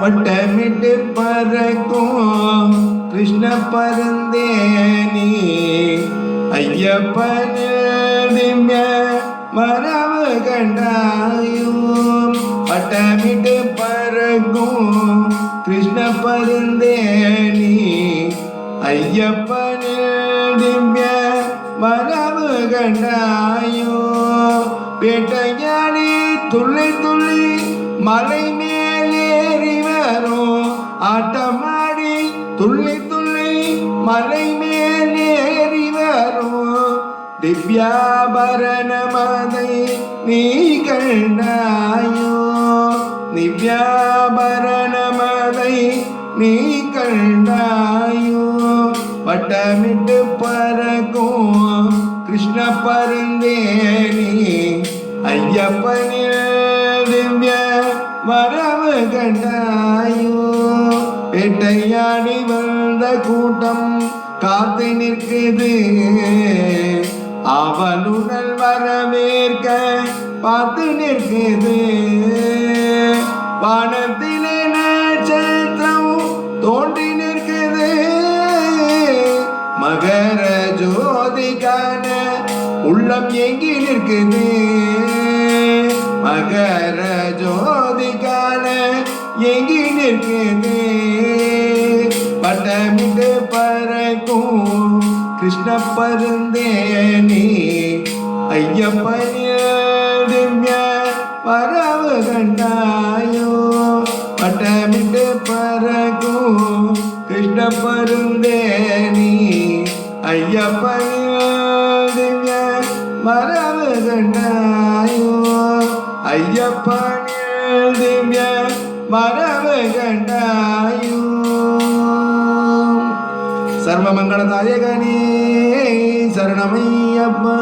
வட்டமிட்டு பறக்கும் கிருஷ்ண பரந்தேனி. ஐயப்பனில் திவ்ய மரபு கண்டாயும். வட்டமிட்டு பறக்கும் கிருஷ்ண பரந்தேனி. ஐயப்பனிய திவ்ய மரபு கண்டாயோ பேட்டையாடி துள்ளி துள்ளி மலை மேலேறி ஆட்டமாடி துள்ளி துள்ளி மலை மேலேறி வரும் திவ்யாபரண மதை நீ கண்டாயோ திவ்யாபரண மதை நீ கண்டாயோ வட்டமிட்டு பறக்கும் கிருஷ்ண பருந்தேனி. ஐயப்பனில் திவ்ய வரவு கண்டாயோ கூட்டம் காத்து நிற்குது. அவனுடல் வரவேற்க பார்த்து நிற்குது. வானத்திலே நட்சத்திரம் தோன்றி நிற்குது. மகர ஜோதிக்கான உள்ளம் எங்கி நிற்குது. மகர ஜோதிக்கான எங்கி நிற்குது. பட்டமிட்டு பறக்கும் கிருஷ்ண பருந்தேனி ஐயப்பனிய திவ்ய கண்டாயோ. பட்டமிட்டு பறக்கும் கிருஷ்ண பருந்தேனி ஐயப்பனிய மரவு கண்டாயோ. ஐயப்பனிய மரவு கண்டாயோ. சர்வமங்கள நாயகனே சரணமையப்பா